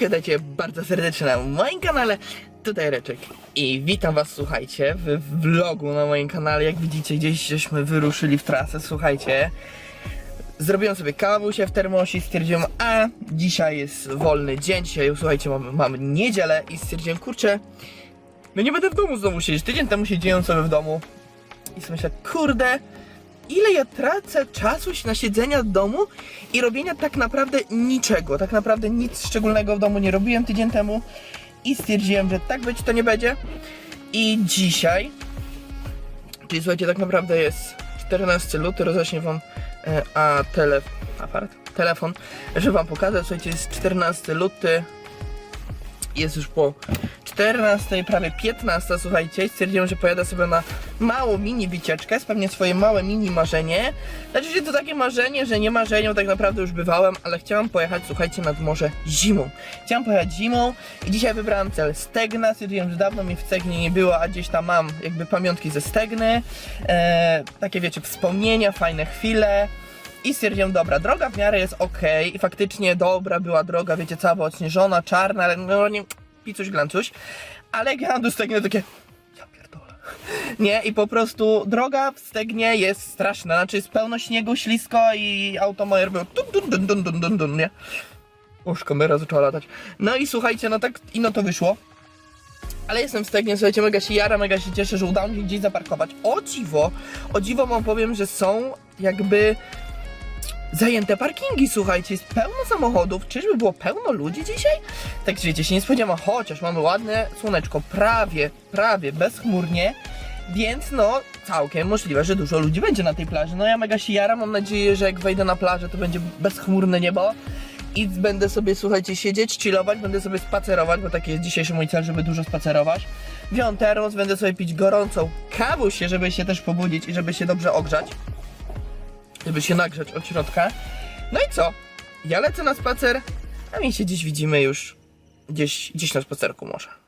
Siemaneczkę, dajcie bardzo serdecznie na moim kanale, tutaj Reczek. I witam was, słuchajcie, w vlogu na moim kanale, jak widzicie gdzieś żeśmy wyruszyli w trasę, słuchajcie. Zrobiłem sobie kawusie w termosie, stwierdziłem, a dzisiaj jest wolny dzień, dzisiaj, słuchajcie, mamy, mamy niedzielę i stwierdziłem, kurczę, no nie będę w domu znowu siedzieć, tydzień temu siedziałem sobie w domu i sobie myślę, kurde, ile ja tracę czasu na siedzenia w domu i robienia tak naprawdę niczego. Tak naprawdę nic szczególnego w domu nie robiłem tydzień temu i stwierdziłem, że tak być to nie będzie. I dzisiaj, czyli słuchajcie, tak naprawdę jest 14 luty, roześlę wam e, a tele, aparat, telefon, żeby wam pokazać, słuchajcie, jest 14 luty, jest już po 14, prawie 15, słuchajcie, stwierdziłem, że pojadę sobie na małą mini wycieczkę, spełnię swoje małe mini marzenie. Znaczy się to takie marzenie, że nie marzenią, tak naprawdę już bywałem, ale chciałam pojechać, słuchajcie, nad morze zimą. Chciałam pojechać zimą i dzisiaj wybrałem cel Stegna, stwierdziłem, że dawno mi w Stegnie nie było, a gdzieś tam mam jakby pamiątki ze Stegny, e, takie wiecie, wspomnienia, fajne chwile. I stwierdziłem, dobra, droga w miarę jest ok i faktycznie dobra była droga, wiecie, cała odśnieżona, czarna, ale no nie, picuś glancuś, ale jak jechałem do Stegnie, takie, ja pierdolę. Nie, i po prostu droga w Stegnie jest straszna, znaczy jest pełno śniegu, ślisko i auto moje robiło dun, dun, dun, dun, dun, dun, nie? Już kamera zaczęła latać. No i słuchajcie, no tak ino to wyszło. Ale jestem Stegnie, słuchajcie, mega się jara, mega się cieszę, że udało mi się gdzieś zaparkować. O dziwo, o dziwo wam powiem, że są jakby zajęte parkingi, słuchajcie, jest pełno samochodów, czyżby było pełno ludzi dzisiaj? Tak wiecie, się nie spodziewam, chociaż mamy ładne słoneczko, prawie, prawie bezchmurnie, więc no, całkiem możliwe, że dużo ludzi będzie na tej plaży. No ja mega się jaram, mam nadzieję, że jak wejdę na plażę, to będzie bezchmurne niebo i będę sobie, słuchajcie, siedzieć, chillować, będę sobie spacerować, bo taki jest dzisiejszy mój cel, żeby dużo spacerować. Wziąłem będę sobie pić gorącą kawusię, żeby się też pobudzić i żeby się dobrze ogrzać żeby się nagrzać od środka. No i co? Ja lecę na spacer, a mi się dziś widzimy już gdzieś, gdzieś na spacerku może.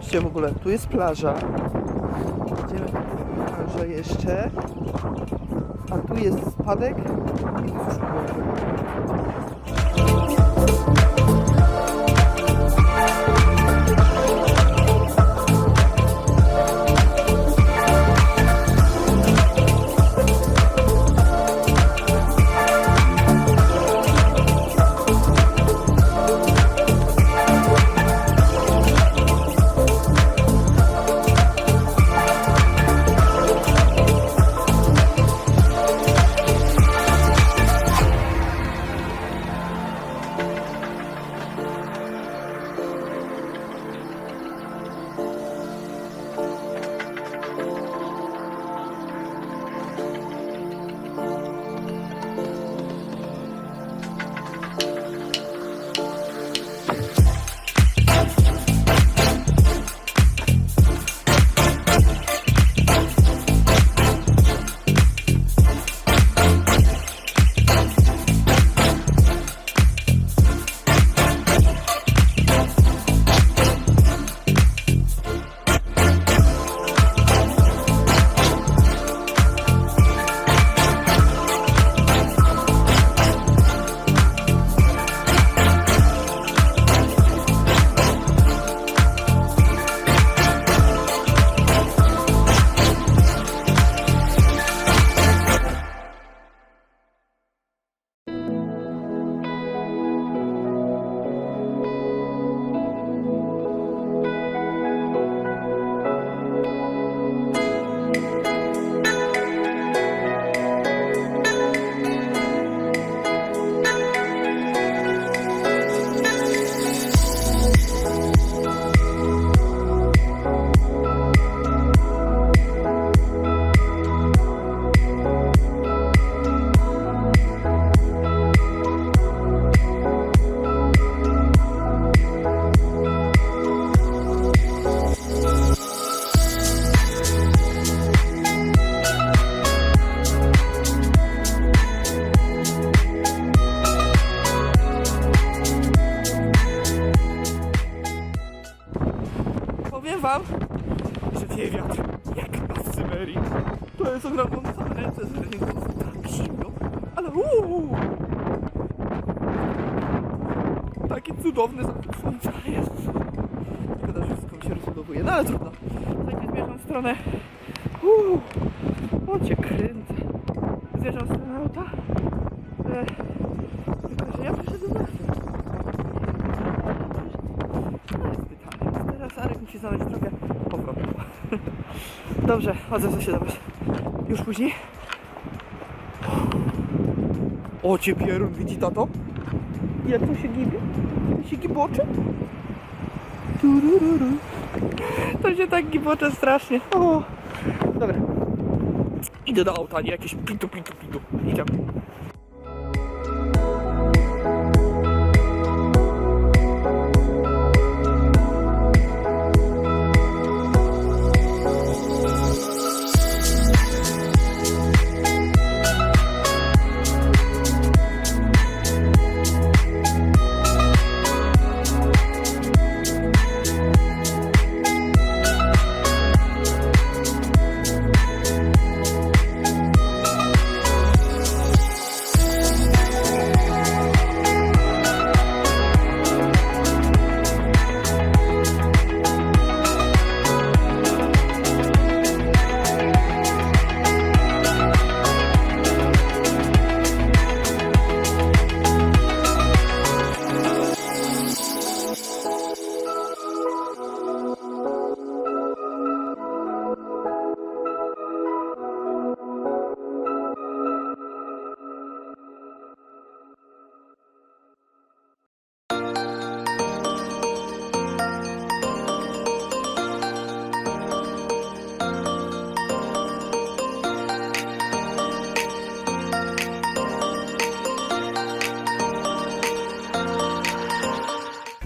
Zobaczcie w ogóle, tu jest plaża. Idziemy na plażę jeszcze. A tu jest spadek. I tu Uuu. Taki cudowny zachód słońca jest. Szkoda, że wszystko się rozbudowuje, no ale trudno. Słuchajcie, zmierzam w stronę... Uuu. O cię kręcę. Zmierzam w stronę auta. E, tylko, że ja przyszedłem na. To jest pytanie. Teraz Arek musi znaleźć drogę powrotną. Dobrze, chodzę się do. Już później? O cię pierun, widzi tato? Jak to się gibie? To się gibocze? Turururu. To się tak gibocze strasznie. O. Dobra. Idę do auta, nie jakieś pitu, pitu, pitu. Idziemy.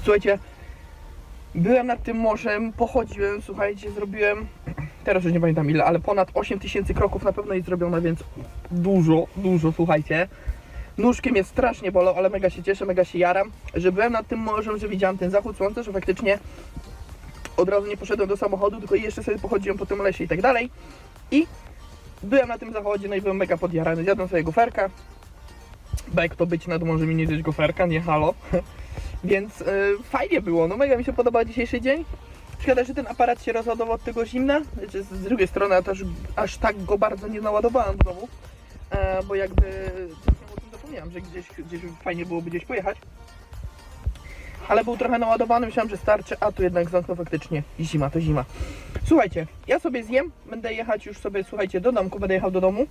Słuchajcie, byłem nad tym morzem, pochodziłem, słuchajcie, zrobiłem, teraz już nie pamiętam ile, ale ponad 8 tysięcy kroków na pewno jest zrobione, więc dużo, dużo, słuchajcie. Nóżki mnie strasznie bolą, ale mega się cieszę, mega się jaram, że byłem nad tym morzem, że widziałem ten zachód słońca, że faktycznie od razu nie poszedłem do samochodu, tylko jeszcze sobie pochodziłem po tym lesie i tak dalej. I byłem na tym zachodzie, no i byłem mega podjarany, zjadłem sobie goferka, bo jak to być nad morzem i nie zjeść goferka, nie halo. Więc y, fajnie było, no mega mi się podobał dzisiejszy dzień. Szkoda, że ten aparat się rozładował od tego zimna. Z z drugiej strony też aż tak go bardzo nie naładowałem domu. E, bo jakby o tym zapomniałem, że gdzieś, gdzieś fajnie byłoby gdzieś pojechać. Ale był trochę naładowany, myślałem, że starczy, a tu jednak zamknął faktycznie zima, to zima. Słuchajcie, ja sobie zjem, będę jechać już sobie, słuchajcie, do domku, będę jechał do domu.